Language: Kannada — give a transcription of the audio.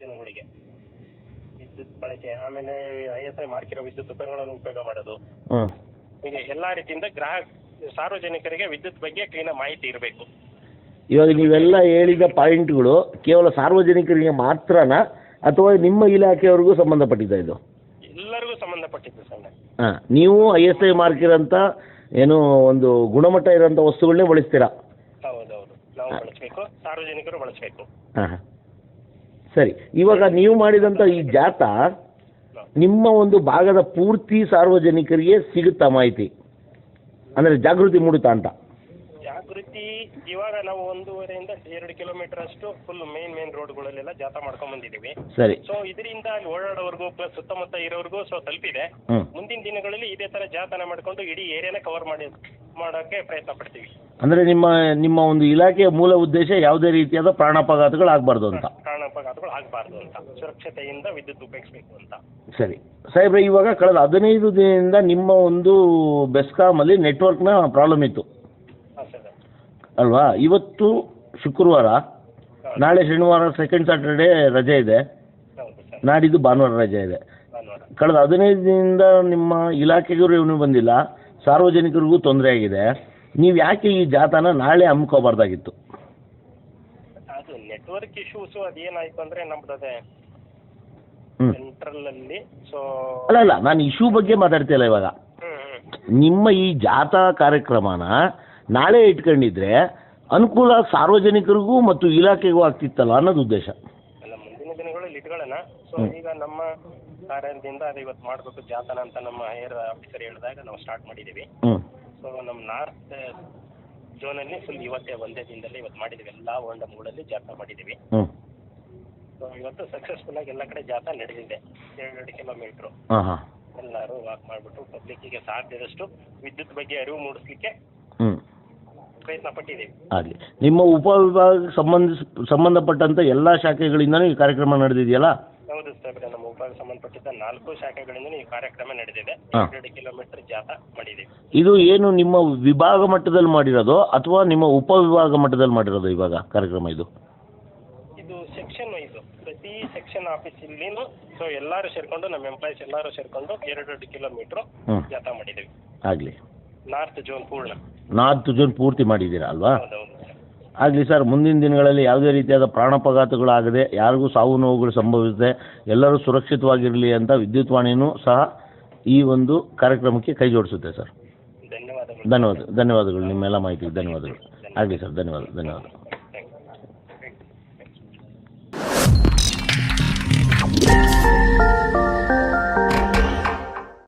ಬಳಕೆಗೆ ವಿದ್ಯುತ್ ಬಳಕೆ ಆಮೇಲೆ ಐ ಎಸ್ ಐ ಮಾರ್ಕಿರೋ ವಿದ್ಯುತ್ ಉಪಯೋಗಗಳನ್ನು ಉಪಯೋಗ ಮಾಡೋದು. ಹ್ಮ್. ಹೀಗೆ ಎಲ್ಲಾ ರೀತಿಯಿಂದ ಗ್ರಾಹಕ ಸಾರ್ವಜನಿಕರಿಗೆ ವಿದ್ಯುತ್ ಬಗ್ಗೆ ಕ್ಲೀನ್ ಮಾಹಿತಿ ಇರಬೇಕು. ಇವಾಗ ನೀವೆಲ್ಲ ಹೇಳಿದ ಪಾಯಿಂಟ್ಗಳು ಕೇವಲ ಸಾರ್ವಜನಿಕರಿಗೆ ಮಾತ್ರನಾ ಅಥವಾ ನಿಮ್ಮ ಇಲಾಖೆಯವರಿಗೂ ಸಂಬಂಧಪಟ್ಟಿದ್ದ ಇದು? ಎಲ್ಲರಿಗೂ ಸಂಬಂಧಪಟ್ಟಿದ್ದು ಸರ್ ಹಾ ನೀವು ಐ ಎಸ್ ಐ ಮಾರ್ಕ್ ಇರೋಂಥ ಏನು ಒಂದು ಗುಣಮಟ್ಟ ಇರೋಂಥ ವಸ್ತುಗಳನ್ನೇ ಬಳಸ್ತೀರಾ? ಹೌದೌದು. ನಾವು ಬಳಸಬೇಕು ಸಾರ್ವಜನಿಕರು ಬಳಸಬೇಕು. ಹಾಂ ಹಾಂ. ಸರಿ ಇವಾಗ ನೀವು ಮಾಡಿದಂಥ ಈ ಜಾಥಾ ನಿಮ್ಮ ಒಂದು ಭಾಗದ ಪೂರ್ತಿ ಸಾರ್ವಜನಿಕರಿಗೆ ಸಿಗುತ್ತಾ ಮಾಹಿತಿ? ಅಂದರೆ ಜಾಗೃತಿ ಮೂಡುತ್ತಾ ಅಂತ? ಜಾಗೃತಿ ಇವಾಗ ನಾವು ಒಂದೂವರೆಯಿಂದ ಎರಡು ಕಿಲೋಮೀಟರ್ ಅಷ್ಟು ಫುಲ್ ಮೇನ್ ಮೇನ್ ರೋಡ್ಗಳಲ್ಲೆಲ್ಲ ಜಾಥಾ ಮಾಡ್ಕೊಂಡ್ ಬಂದಿದ್ದೀವಿ. ಸರಿ. ಸೊ ಇದರಿಂದ ಅಲ್ಲಿ ಓಡಾಡೋರ್ಗು ಪ್ಲಸ್ ಸುತ್ತಮುತ್ತ ಇರೋರ್ಗು ಸೊ ತಲುಪಿದೆ. ಮುಂದಿನ ದಿನಗಳಲ್ಲಿ ಇದೇ ತರ ಜಾಥಾನ ಮಾಡ್ಕೊಂಡು ಇಡೀ ಏರಿಯಾನ ಕವರ್ ಮಾಡಿ ಮಾಡೋಕೆ ಪ್ರಯತ್ನ ಪಡ್ತೀವಿ. ಅಂದರೆ ನಿಮ್ಮ ನಿಮ್ಮ ಒಂದು ಇಲಾಖೆಯ ಮೂಲ ಉದ್ದೇಶ ಯಾವುದೇ ರೀತಿಯಾದ ಪ್ರಾಣಾಪಘಾತಗಳು ಆಗಬಾರ್ದು ಅಂತ? ಆಗಬಾರ್ದು ಅಂತ ಸುರಕ್ಷತೆಯಿಂದ ವಿದ್ಯುತ್ ಉಪಯೋಗಿಸಬೇಕು ಅಂತ. ಸರಿ. ಸಾಹೇಬ್ರೆ ಇವಾಗ ಕಳೆದ ಹದಿನೈದು ದಿನದಿಂದ ನಿಮ್ಮ ಒಂದು ಬೆಸ್ಕಾಮಲ್ಲಿ ನ ಪ್ರಾಬ್ಲಮ್ ಇತ್ತು. ಹಾಂ ಸರ್. ಅಲ್ವಾ? ಇವತ್ತು ಶುಕ್ರವಾರ ನಾಳೆ ಶನಿವಾರ ಸೆಕೆಂಡ್ ಸ್ಯಾಟರ್ಡೇ ರಜೆ ಇದೆ. ಹೌದು ಸರ್. ನಾಡಿದ್ದು ಭಾನುವಾರ ರಜೆ ಇದೆ. ಭಾನುವಾರ. ಕಳೆದ ಹದಿನೈದು ದಿನದಿಂದ ನಿಮ್ಮ ಇಲಾಖೆಗೂ ಇವನು ಬಂದಿಲ್ಲ. ಸಾರ್ವಜನಿಕರಿಗೂ ತೊಂದರೆ ಆಗಿದೆ. ನೀವು ಯಾಕೆ ಈ ಜಾಥಾನ ನಾಳೆ ಹಮ್ಮಿಕೋಬಾರ್ದಾಗಿತ್ತು? ಅದು ನೆಟ್ವರ್ಕ್ ಇಶ್ಯೂಸು ಅದೇನಾಯ್ತು ಅಂದ್ರೆ ನಮ್ದು ಅದೇ ಅಲ್ಲಿ ಸೊ ಅಲ್ಲ ಅಲ್ಲ ನಾನು ಇಶ್ಯೂ ಬಗ್ಗೆ ಮಾತಾಡ್ತಿಲ್ಲ ಇವಾಗ. ನಿಮ್ಮ ಈ ಜಾಥಾ ಕಾರ್ಯಕ್ರಮನ ನಾಳೆ ಇಟ್ಕೊಂಡಿದ್ರೆ ಅನುಕೂಲ ಸಾರ್ವಜನಿಕರಿಗೂ ಮತ್ತು ಇಲಾಖೆಗೂ ಆಗ್ತಿತ್ತಲ್ಲ ಅನ್ನೋದು ಉದ್ದೇಶ. ಅಲ್ಲ ಮುಂದಿನ ದಿನಗಳಲ್ಲಿ ಇಟ್ಕೊಳ್ಳೋಣ. ಸೊ ಈಗ ನಮ್ಮ ಕಾರ್ಯದಿಂದ ಅದು ಇವತ್ತು ಮಾಡಬೇಕು ಜಾತನ ಅಂತ ನಮ್ಮ ಹೈಯರ್ ಆಫೀಸರ್ ಹೇಳಿದಾಗ ನಾವು ಸ್ಟಾರ್ಟ್ ಮಾಡಿದ್ದೀವಿ. ಹ್ಞೂ ಸೊ ನಮ್ಮ ನಾರ್ತ್ ಝೋನಲ್ಲಿ ಫುಲ್ ಇವತ್ತೇ ಒಂದೇ ದಿನದಲ್ಲಿ ಇವತ್ತು ಮಾಡಿದ್ದೀವಿ. ಎಲ್ಲ ಮೂಡಲ್ಲಿ ಜಾಥಾ ಮಾಡಿದ್ದೀವಿ. ಹ್ಞೂ ಸೊ ಇವತ್ತು ಸಕ್ಸಸ್ಫುಲ್ ಆಗಿ ಎಲ್ಲಾ ಕಡೆ ಜಾಥಾ ನಡೆದಿದೆ. ಎರಡು ಕಿಲೋಮೀಟ್ರು ಹಾಂ ಹಾಂ. ಎಲ್ಲರೂ ವಾಕ್ ಮಾಡಿಬಿಟ್ಟು ಪಬ್ಲಿಕ್ಕಿಗೆ ಸಾಧ್ಯದಷ್ಟು ವಿದ್ಯುತ್ ಬಗ್ಗೆ ಅರಿವು ಮೂಡಿಸ್ಲಿಕ್ಕೆ ಹ್ಞೂ ಪ್ರಯತ್ನ ಪಟ್ಟಿದ್ದೀವಿ. ಆಗಲಿ. ನಿಮ್ಮ ಉಪವಿಭಾಗ ಸಂಬಂಧಿಸ ಸಂಬಂಧಪಟ್ಟಂತ ಎಲ್ಲಾ ಶಾಖೆಗಳಿಂದನೂ ಈ ಕಾರ್ಯಕ್ರಮ ನಡೆದಿದೆಯಲ್ಲ? ಹೌದು ಸರ್ ನಮ್ಮ ಉಪಯೋಗ ಸಂಬಂಧಪಟ್ಟಿದ್ದ ನಾಲ್ಕು ಶಾಖೆಗಳಿಂದ ಈ ಕಾರ್ಯಕ್ರಮ ನಡೆದಿದೆ. ಹಾ. ಎರಡು ಕಿಲೋಮೀಟರ್ ಜಾಥಾ ಮಾಡಿದ್ದೀವಿ. ಇದು ಏನು ನಿಮ್ಮ ವಿಭಾಗ ಮಟ್ಟದಲ್ಲಿ ಮಾಡಿರೋದು ಅಥವಾ ನಿಮ್ಮ ಉಪವಿಭಾಗ ಮಟ್ಟದಲ್ಲಿ ಮಾಡಿರೋದು ಇವಾಗ ಕಾರ್ಯಕ್ರಮ ಇದು? ಇದು ಸೆಕ್ಷನ್ ವೈಸ್ ಪ್ರತಿ ಸೆಕ್ಷನ್ ಆಫೀಸ್ ಇಲ್ಲಿನೂ ಸೊ ಎಲ್ಲರೂ ಸೇರ್ಕೊಂಡು ನಮ್ಮ ಎಂಪ್ಲಾಯೀಸ್ ಎಲ್ಲರೂ ಸೇರ್ಕೊಂಡು ಎರಡೆರಡು ಕಿಲೋಮೀಟರ್ ಹ್ಮ್. ಜಾಥಾ ಮಾಡಿದೀವಿ ಆಗ್ಲಿ. ನಾರ್ತ್ ಜೋನ್ ಪೂರ್ಣ. ನಾರ್ತ್ ಜೋನ್ ಪೂರ್ತಿ ಮಾಡಿದ್ದೀರಾ ಅಲ್ವಾ? ಹೌದೌದು. ಆಗಲಿ ಸರ್ ಮುಂದಿನ ದಿನಗಳಲ್ಲಿ ಯಾವುದೇ ರೀತಿಯಾದ ಪ್ರಾಣಾಪಘಾತಗಳಾಗದೆ ಯಾರಿಗೂ ಸಾವು ನೋವುಗಳು ಸಂಭವಿಸದೆ ಎಲ್ಲರೂ ಸುರಕ್ಷಿತವಾಗಿರಲಿ ಅಂತ ವಿದ್ಯುತ್ ವಾಣಿಯೂ ಸಹ ಈ ಒಂದು ಕಾರ್ಯಕ್ರಮಕ್ಕೆ ಕೈ ಜೋಡಿಸುತ್ತೆ ಸರ್. ಧನ್ಯವಾದ ಧನ್ಯವಾದಗಳು. ನಿಮ್ಮೆಲ್ಲ ಮಾಹಿತಿ ಧನ್ಯವಾದಗಳು. ಆಗಲಿ ಸರ್ ಧನ್ಯವಾದ ಧನ್ಯವಾದ.